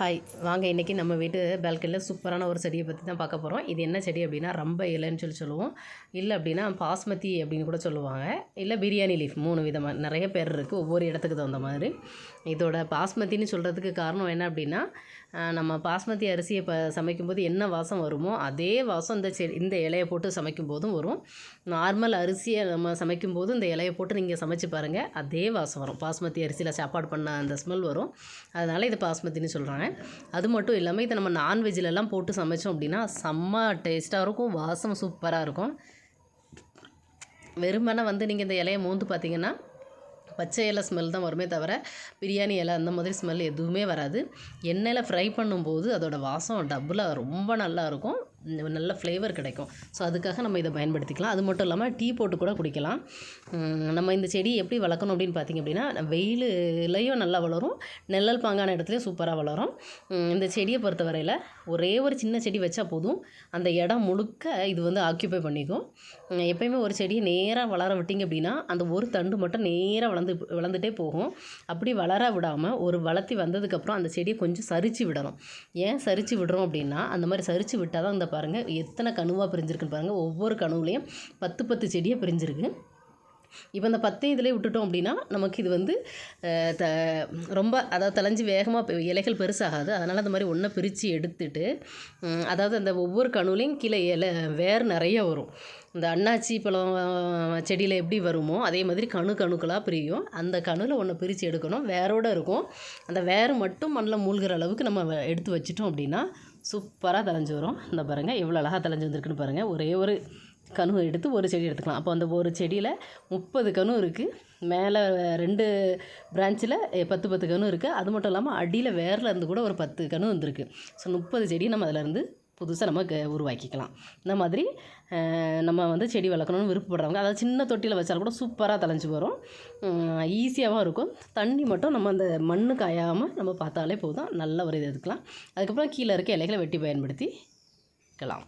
Hi வாங்க இன்றைக்கி நம்ம வீட்டு பால்கனியில் சூப்பரான ஒரு செடியை பற்றி தான் பார்க்க போகிறோம் இது என்ன செடி அப்படின்னா ரொம்ப இலைன்னு சொல்லி சொல்லுவோம். இல்லை அப்படின்னா பாஸ்மதி அப்படின்னு கூட சொல்லுவாங்க. இல்லை பிரியாணி லீஃப் மூணு விதமாக நிறைய பேர் இருக்குது ஒவ்வொரு இடத்துக்கு தகுந்த மாதிரி. இதோட பாஸ்மதின்னு சொல்கிறதுக்கு காரணம் என்ன அப்படின்னா நம்ம பாஸ்மதி அரிசியை ப சமைக்கும்போது என்ன வாசம் வருமோ அதே வாசம் இந்த செடி இந்த இலையை போட்டு சமைக்கும் போதும் வரும். நார்மல் அரிசியை நம்ம சமைக்கும் போது இந்த இலையை போட்டு நீங்கள் சமைச்சு பாருங்கள் அதே வாசம் வரும். பாஸ்மதி அரிசியில் சாப்பாடு பண்ண அந்த ஸ்மெல் வரும். அதனால் இது பாஸ்மதின்னு சொல்கிறாங்க அது மட்டும் இல்லாமல் இதை நம்ம நான்வெஜ்லலாம் போட்டு சமைச்சோம் அப்படின்னா செம்ம டேஸ்ட்டாக இருக்கும் வாசம் சூப்பராக இருக்கும். வெறுமனே வந்து நீங்கள் இந்த இலையை மோந்து பார்த்தீங்கன்னா பச்சை இலை ஸ்மெல் தான் வருமே தவிர பிரியாணி இலை அந்த மாதிரி ஸ்மெல் எதுவுமே வராது. எண்ணெயில் ஃப்ரை பண்ணும்போது அதோட வாசம் டபுளாக ரொம்ப நல்லா இருக்கும். நல்ல ஃப்ளேவர் கிடைக்கும். ஸோ அதுக்காக நம்ம இதை பயன்படுத்திக்கலாம். அது மட்டும் இல்லாமல் டீ போட்டு கூட குடிக்கலாம். நம்ம இந்த செடி எப்படி வளர்க்கணும் அப்படின்னு பார்த்திங்க அப்படின்னா வெயிலுலையும் நல்லா வளரும். நிழல் பாங்கான இடத்துலையும் சூப்பராக வளரும். இந்த செடியை பொறுத்த வரையில் ஒரே ஒரு சின்ன செடி வச்சா போதும். அந்த இடம் முழுக்க இது வந்து ஆக்கியபை பண்ணிக்கும். எப்பயுமே ஒரு செடியை நேராக வளர விட்டிங்க அப்படின்னா அந்த ஒரு தண்டு மட்டும் நேராக வளர்ந்து வளர்ந்துட்டே போகும். அப்படி வளர விடாமல் ஒரு வளர்த்தி வந்ததுக்கப்புறம் அந்த செடியை கொஞ்சம் சரிச்சு விடணும். ஏன் சரிச்சு விடுறோம் அப்படின்னா அந்த மாதிரி சரிச்சு விட்டால் தான் அந்த பாருங்கள் எத்தனை கணுவாக பிரிஞ்சிருக்குன்னு பாருங்கள் ஒவ்வொரு கணுவுலையும் பத்து பத்து செடியாக பிரிஞ்சிருக்கு. இப்போ இந்த பத்தையும் இதிலே விட்டுட்டோம் அப்படின்னா நமக்கு இது வந்து த ரொம்ப அதாவது தலைஞ்சு வேகமாக இலைகள் பெருசாகாது. அதனால் அந்த மாதிரி ஒன்றை பிரித்து எடுத்துட்டு அதாவது அந்த ஒவ்வொரு கணுலையும் கீழே இலை வேர் நிறைய வரும். இந்த அன்னாச்சி பழம் செடியில் எப்படி வருமோ அதே மாதிரி கணு கணுக்களாக பிரியும். அந்த கணுவில் ஒன்று பிரித்து எடுக்கணும். வேரோடு இருக்கும். அந்த வேர் மட்டும் மண்ணில் மூழ்கிற அளவுக்கு நம்ம வ- எடுத்து வச்சிட்டோம் அப்படின்னா சூப்பராக தலைஞ்சு வரும். இந்த பாருங்கள் எவ்வளோ அழகாக தலைஞ்சு வந்திருக்குன்னு பாருங்கள் ஒரே ஒரு கணு எடுத்து ஒரு செடி எடுத்துக்கலாம். அப்போ அந்த ஒரு செடியில் முப்பது கணு இருக்குது மேலே ரெண்டு பிரான்ச்சில் பத்து பத்து கணு இருக்குது அது மட்டும் இல்லாமல் அடியில் வேரில் இருந்து கூட ஒரு பத்து கனு வந்திருக்கு. ஸோ முப்பது செடி நம்ம அதிலேருந்து புதுசாக நம்ம க- உருவாக்கிக்கலாம். இந்த மாதிரி நம்ம வந்து செடி வளர்க்கணும்னு விருப்பப்படுறவங்க அதாவது சின்ன தொட்டியில் வச்சாலும் கூட சூப்பராக தலைஞ்சு வரும். ஈஸியாகவும் இருக்கும். தண்ணி மட்டும் நம்ம அந்த மண்ணு காயாமல் நம்ம பார்த்தாலே போதும். நல்ல ஒரு இது எடுக்கலாம் அதுக்கப்புறம் கீழே இருக்க இலைகளை வெட்டி பயன்படுத்திக்கலாம்.